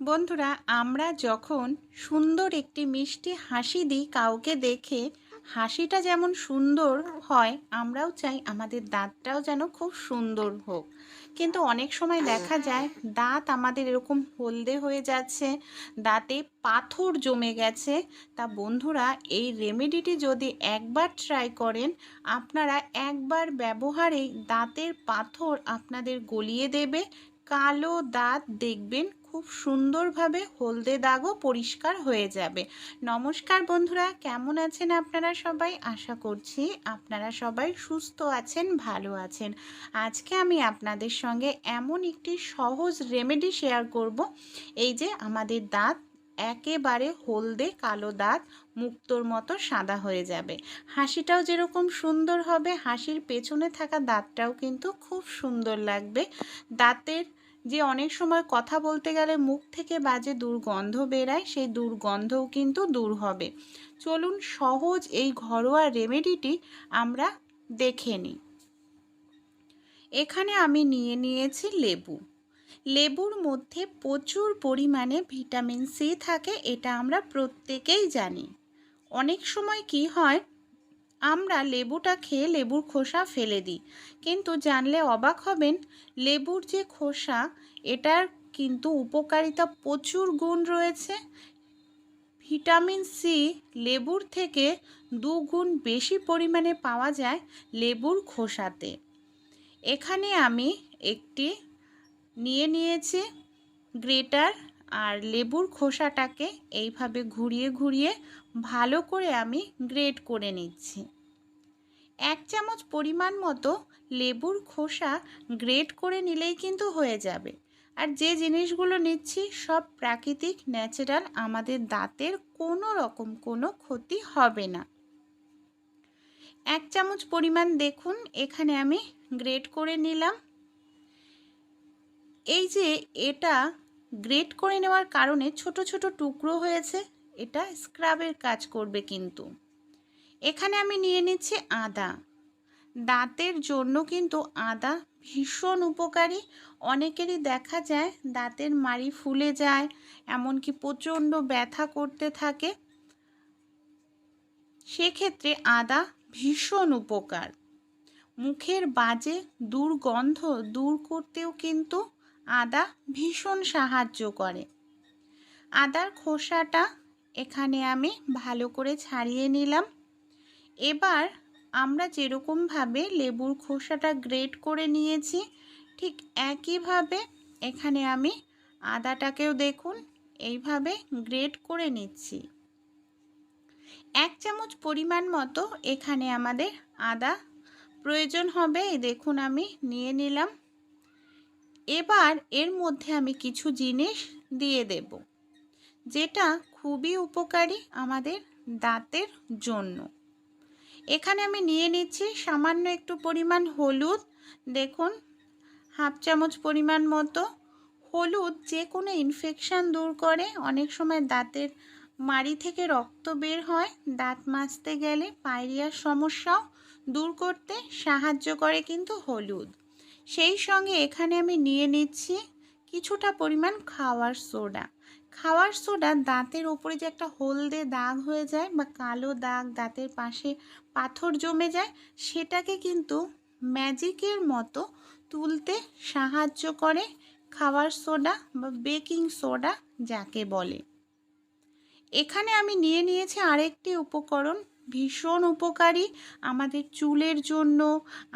বন্ধুরা, আমরা যখন সুন্দর একটি মিষ্টি হাসি দিই কাউকে দেখে, হাসিটা যেমন সুন্দর হয়, আমরাও চাই আমাদের দাঁতটাও যেন খুব সুন্দর হোক। কিন্তু অনেক সময় দেখা যায়, দাঁত আমাদের এরকম হলদে হয়ে যাচ্ছে, দাঁতে পাথর জমে গেছে। তা বন্ধুরা, এই রেমেডিটি যদি একবার ট্রাই করেন, আপনারা একবার ব্যবহারে দাঁতের পাথর আপনাদের গলিয়ে দেবে, কালো দাঁত দেখবেন খুব সুন্দরভাবে হলদে দাগও পরিষ্কার হয়ে যাবে। নমস্কার বন্ধুরা, কেমন আছেন আপনারা সবাই? আশা করছি আপনারা সবাই সুস্থ আছেন, ভালো আছেন। আজকে আমি আপনাদের সঙ্গে এমন একটি সহজ রেমেডি শেয়ার করব। এই যে আমাদের দাঁত একেবারে হলদে কালো দাঁত, মুক্তোর মতো সাদা হয়ে যাবে। হাসিটাও যেরকম সুন্দর হবে, হাসির পেছনে থাকা দাঁতটাও কিন্তু খুব সুন্দর লাগবে। দাঁতের যে অনেক সময় কথা বলতে গেলে মুখ থেকে বাজে দুর্গন্ধ বেরায়, সেই দুর্গন্ধও কিন্তু দূর হবে। চলুন সহজ এই ঘরোয়া রেমেডিটি আমরা দেখে নিই। এখানে আমি নিয়ে নিয়েছি লেবু। লেবুর মধ্যে প্রচুর পরিমাণে ভিটামিন সি থাকে, এটা আমরা প্রত্যেকেই জানি। অনেক সময় কি হয় আমরা লেবুটা খেয়ে লেবুর খোসা ফেলে দিই। কিন্তু জানলে অবাক হবেন, লেবুর যে খোসা, এটার কিন্তু উপকারিতা প্রচুর গুণ রয়েছে। ভিটামিন সি লেবুর থেকে দুগুণ বেশি পরিমাণে পাওয়া যায় লেবুর খোসাতে। এখানে আমি একটি নিয়ে নিয়েছি গ্রেটার আর লেবুর খোসাটাকে এইভাবে ঘুরিয়ে ঘুরিয়ে ভালো করে আমি গ্রেট করে নিচ্ছি। এক চামচ পরিমাণ মতো লেবুর খোসা গ্রেট করে নিলেই কিন্তু হয়ে যাবে। আর যে জিনিসগুলো নিচ্ছি সব প্রাকৃতিক, ন্যাচারাল আমাদের দাঁতের কোনো রকম কোনো ক্ষতি হবে না। এক চামচ পরিমাণ দেখুন, এখানে আমি গ্রেট করে নিলাম। এই যে এটা গ্রেট করে নেওয়ার কারণে ছোট ছোট টুকরো হয়েছে, এটা স্ক্রাবের কাজ করবে কিন্তু। এখানে আমি নিয়ে নিচ্ছি আদা। দাঁতের জন্য কিন্তু আদা ভীষণ উপকারী। অনেকেরই দেখা যায় দাঁতের মাড়ি ফুলে যায়, এমনকি প্রচণ্ড ব্যথা করতে থাকে। সেক্ষেত্রে আদা ভীষণ উপকার। মুখের বাজে দুর্গন্ধ দূর করতেও কিন্তু আদা ভীষণ সাহায্য করে। আদার খোসাটা এখানে আমি ভালো করে ছাড়িয়ে নিলাম। এবার আমরা যেরকমভাবে লেবুর খোসাটা গ্রেট করে নিয়েছি, ঠিক একইভাবে এখানে আমি আদাটাকেও দেখুন, এইভাবে গ্রেট করে নিচ্ছি। এক চামচ পরিমাণ মতো এখানে আমাদের আদা প্রয়োজন হবে দেখুন আমি নিয়ে নিলাম। এবার এর মধ্যে আমি কিছু জিনিস দিয়ে দেব, যেটা খুবই উপকারী আমাদের দাঁতের জন্য। এখানে আমি নিয়ে নিচ্ছি সামান্য একটু পরিমাণ হলুদ, দেখুন, হাফ চামচ পরিমাণ মতো। হলুদ যে কোনো ইনফেকশান দূর করে, অনেক সময় দাঁতের মাড়ি থেকে রক্ত বের হয়, দাঁত মাজতে গেলে পায়রিয়ার সমস্যাও দূর করতে সাহায্য করে কিন্তু হলুদ। সেই সঙ্গে এখানে আমি নিয়ে নিচ্ছি কিছুটা পরিমাণ খাওয়ার সোডা। খাওয়ার সোডা দাঁতের ওপরে যে একটা হলদে দাগ হয়ে যায় বা কালো দাগ দাঁতের পাশে পাথর জমে যায়, সেটাকে কিন্তু ম্যাজিকের মতো তুলতে সাহায্য করে খাওয়ার সোডা বা বেকিং সোডা যাকে বলে। এখানে আমি নিয়ে নিয়েছি আরেকটি উপকরণ, ভীষণ উপকারী আমাদের চুলের জন্য,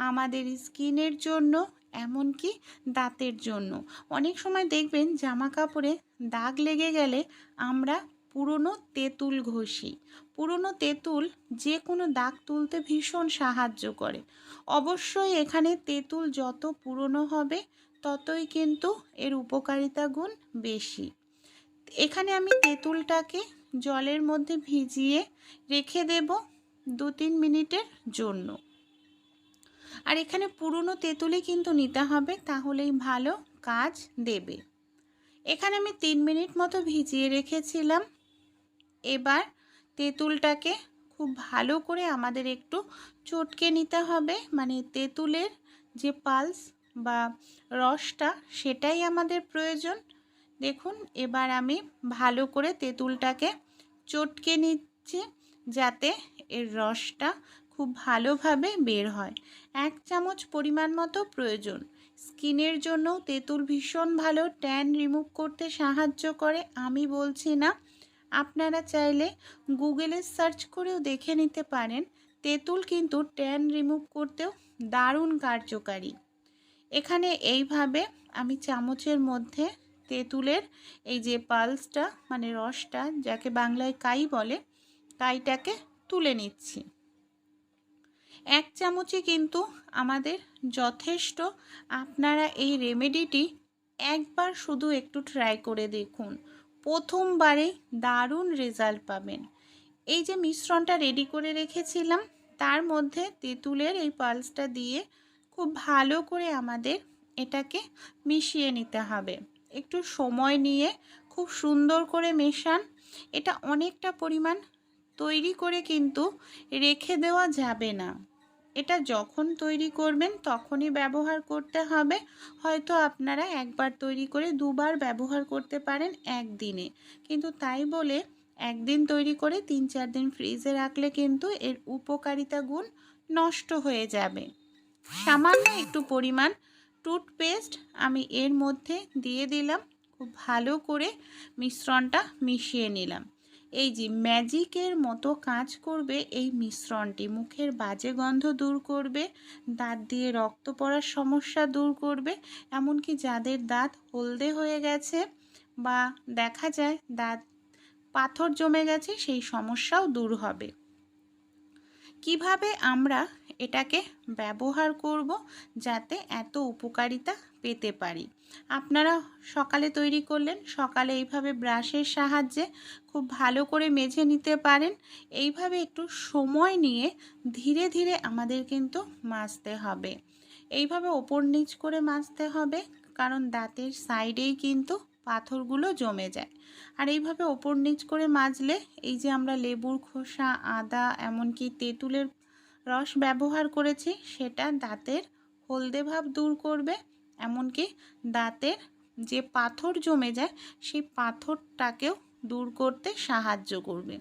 আমাদের স্কিনের জন্য এমনকি দাঁতের জন্য। অনেক সময় দেখবেন জামা কাপড়ে দাগ লেগে গেলে আমরা পুরনো তেঁতুল ঘষি। পুরনো তেঁতুল যে কোনো দাগ তুলতে ভীষণ সাহায্য করে। অবশ্যই এখানে তেঁতুল যত পুরনো হবে, ততই কিন্তু এর উপকারিতা গুণ বেশি। এখানে আমি তেঁতুলটাকে জলের মধ্যে ভিজিয়ে রেখে দেব দু তিন মিনিটের জন্য। আর এখানে পুরনো তেঁতুলই কিন্তু নিতে হবে, তাহলেই ভালো কাজ দেবে। এখানে আমি তিন মিনিট মতো ভিজিয়ে রেখেছিলাম। এবার তেঁতুলটাকে খুব ভালো করে আমাদের একটু চটকে নিতে হবে মানে তেঁতুলের যে পালস বা রসটা সেটাই আমাদের প্রয়োজন। দেখুন, এবার আমি ভালো করে তেঁতুলটাকে চটকে নিচ্ছি, যাতে এর রসটা খুব ভালোভাবে বের হয়। এক চামচ পরিমাণ মতো প্রয়োজন। স্কিনের জন্য তেঁতুল ভীষণ ভালো। ট্যান রিমুভ করতে সাহায্য করে, আমি বলছি না। আপনারা চাইলে গুগলে সার্চ করেও দেখে নিতে পারেন। তেঁতুল কিন্তু ট্যান রিমুভ করতেও দারুণ কার্যকারী। এখানে এইভাবে আমি চামচের মধ্যে তেঁতুলের এই যে পালসটা মানে রসটা, যাকে বাংলায় কাই বলে, কাইটাকে তুলে নিচ্ছি। এক চামচে কিন্তু আমাদের যথেষ্ট। আপনারা এই রেমেডিটি একবার শুধু একটু ট্রাই করে দেখুন। প্রথমবারেই দারুণ রেজাল্ট পাবেন। এই যে মিশ্রণটা রেডি করে রেখেছিলাম, তার মধ্যে তেঁতুলের এই পালসটা দিয়ে খুব ভালো করে আমাদের এটাকে মিশিয়ে নিতে হবে। একটু সময় নিয়ে খুব সুন্দর করে মেশান। এটা অনেকটা পরিমাণ তৈরি করে কিন্তু রেখে দেওয়া যাবে না। এটা যখন তৈরি করবেন তখনই ব্যবহার করতে হবে। হয়তো আপনারা একবার তৈরি করে দুবার ব্যবহার করতে পারেন একদিনে। কিন্তু তাই বলে একদিন তৈরি করে তিন চার দিন ফ্রিজে রাখলে কিন্তু এর উপকারিতা গুণ নষ্ট হয়ে যাবে। সামান্য একটু পরিমাণ টুথপেস্ট আমি এর মধ্যে দিয়ে দিলাম। খুব ভালো করে মিশ্রণটা মিশিয়ে নিলাম। এই যে ম্যাজিকের মতো কাজ করবে এই মিশ্রণটি, মুখের বাজে গন্ধ দূর করবে, দাঁত দিয়ে রক্ত পড়ার সমস্যা দূর করবে, এমনকি যাদের দাঁত হলদে হয়ে গেছে বা দেখা যায় দাঁত পাথর জমে গেছে, সেই সমস্যাও দূর হবে। কীভাবে আমরা এটাকে ব্যবহার করব যাতে এত উপকারিতা পেতে পারি। আপনারা সকালে তৈরি করলেন, সকালে এইভাবে ব্রাশের সাহায্যে খুব ভালো করে মেঝে নিতে পারেন। এইভাবে একটু সময় নিয়ে ধীরে ধীরে আমাদের কিন্তু মাজতে হবে। এইভাবে ওপর নিচ করে মাজতে হবে, কারণ দাঁতের সাইডেই কিন্তু পাথরগুলো জমে যায়। আর এইভাবে ওপর নিচ করে মাজলে, এই যে আমরা লেবুর খোসা, আদা, এমনকি তেঁতুলের রস ব্যবহার করেছি, সেটা দাঁতের হলদে ভাব দূর করবে। এমনকি দাঁতের যে পাথর জমে যায়, সেই পাথরটাকেও দূর করতে সাহায্য করবে।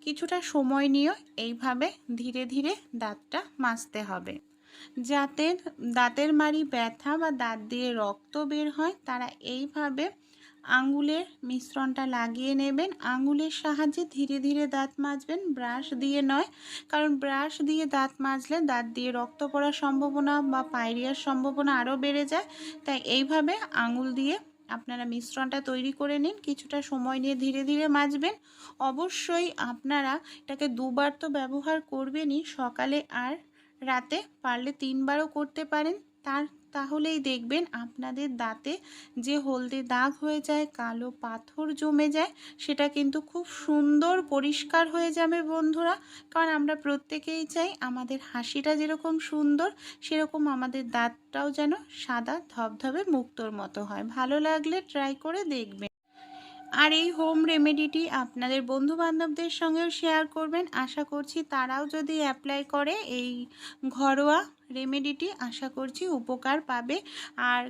কিছুটা সময় নিয়েও এইভাবে ধীরে ধীরে দাঁতটা মাজতে হবে। যাতে দাঁতের মাড়ি ব্যথা বা দাঁত দিয়ে রক্ত বের হয়, তারা এইভাবে আঙ্গুলের মিশ্রণটা লাগিয়ে নেবেন। আঙ্গুলের সাহায্যে ধীরে ধীরে দাঁত মাজবেন। ব্রাশ দিয়ে নয়, কারণ ব্রাশ দিয়ে দাঁত মাজলে দাঁত দিয়ে রক্ত পড়ার সম্ভাবনা বা পায়রিয়ার সম্ভাবনা আরও বেড়ে যায়। তাই এইভাবে আঙুল দিয়ে আপনারা মিশ্রণটা তৈরি করে নিন। কিছুটা সময় নিয়ে ধীরে ধীরে মাজবেন। অবশ্যই আপনারা এটাকে দুবার তো ব্যবহার করবেনই। সকালে আর রাতে পারলে তিনবারও করতে পারেন। তার তাহলেই দেখবেন আপনাদের দাঁতে যে হলদে দাগ হয়ে যায়, কালো পাথর জমে যায়, সেটা কিন্তু খুব সুন্দর পরিষ্কার হয়ে যাবে বন্ধুরা। কারণ আমরা প্রত্যেকেই চাই আমাদের হাসিটা যেরকম সুন্দর, সেরকম আমাদের দাঁতটাও যেন সাদা ধবধবে মুক্তর মতো হয়। ভালো লাগলে ট্রাই করে দেখবেন। আর এই হোম রেমেডিটি আপনাদের বন্ধুবান্ধবদের সঙ্গেও শেয়ার করবেন। আশা করছি তারাও যদি অ্যাপ্লাই করে, এই ঘরোয়া রেমেডিটি আশা করছি উপকার পাবে। আর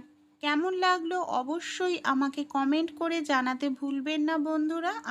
কেমন লাগল অবশ্যই আমাকে কমেন্ট করে জানাতে ভুলবেন না বন্ধুরা।